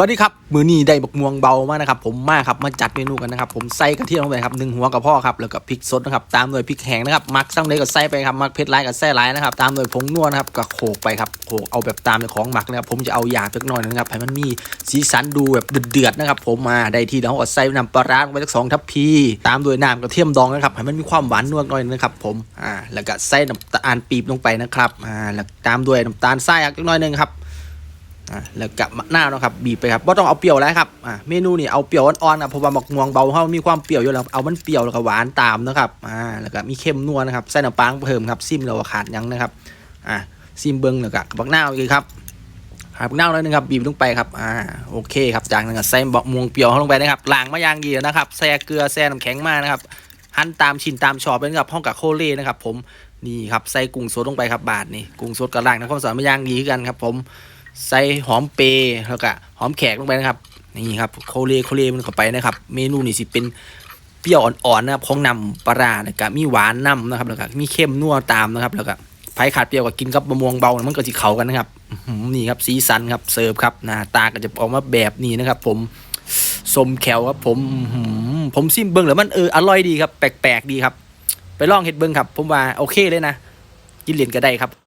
วัสดีครับ มือนี้ได้บักม่วงเบามากนะครับผมมาครับมาจัดเมนูกันนะครับผมใส่กระเทียมลงไปครับหนึ่งหัวกับพ่อครับแล้วก็พริกสดนะครับตามด้วยพริกแห้งนะครับมักสั่งเลยก็ใส่ไปครับมักเผ็ดร้ายกับแซ่ร้ายนะครับตามด้วยผงนัวนะครับก็โขกไปครับโขกเอาแบบตามในของหมักนะครับผมจะเอาหยาบเล็กน้อยนะครับให้มันมีสีสันดูแบบเดือดๆนะครับผมมาได้ที่แล้วก็ใส่น้ำปลาร้าลงไปสักสองทัพพีตามด้วยน้ำกระเทียมดองนะครับให้มันมีความหวานนัวหน่อยนะครับผมอ่าแล้วก็ใส่น้ำตาลปี๊บลงไปนะครับอ่าแล้วตามด้วยน้ำตาลทรายอีกน้อยนึงครับ อะแล้วกับมะนาวนะครับบีบไปครับว่าต้องเอาเปรี้ยวแล้วครับอะเมนูนี่เอาเปรี้ยวอ่อนๆนะเพราะว่าหมกม่วงเบาเขามีความเปรี้ยวอยู่แล้วเอามันเปรี้ยวแล้วก็หวานตามนะครับอ่าแล้วก็มีเค็มนัวนะครับใส่น้ำปลาเพิ่มครับซิมเราขาดยังนะครับอะซิมเบิ้งแล้วก็บักนาวอีกครับหาบักนาวแล้วนึงครับบีบลงไปครับอ่าโอเคครับจากนั้นก็ใส่บักม่วงเปรี้ยวเข้าลงไปนะครับล้างมายางดีนะครับแช่เกลือแช่น้ำแข็งมานะครับหั่นตามชิ้นตามชอบเป็นกับห้องกับโคเล่นะครับ ผมนี่ครับใส่กุ้งสดลงไปครับบาทนี่กุ้งสดกับล้างนะความสอาดมายางดีกันครับผม ใส่หอมเปร์แล้วก็หอมแขกลงไปนะครับนี่ครับโคเลโคเลมันเข้าไปนะครับ เมนูนี่สิเป็นเปรี้ยวอ่อนๆนะครับของนำปลาแล้วก็มีหวานนำนะครับแล้วก็มีเค็มนัวตามนะครับ แล้วก็ไผ่ขาดเปรี้ยวก็กินกับมะม่วงเบามันก็สิเข้ากันนะครับนี่ครับสีสันครับเสิร์ฟครับหน้าตาก็จะออกมาแบบนี้นะครับ ผมสมแขวครับผมผมซิมเบิ้งแล้วมันเอออร่อยดีครับ แปลกๆดีครับ ไปลองเห็ดเบิ้งครับ ผมว่าโอเคเลยนะกินเหรียญก็ได้ครับ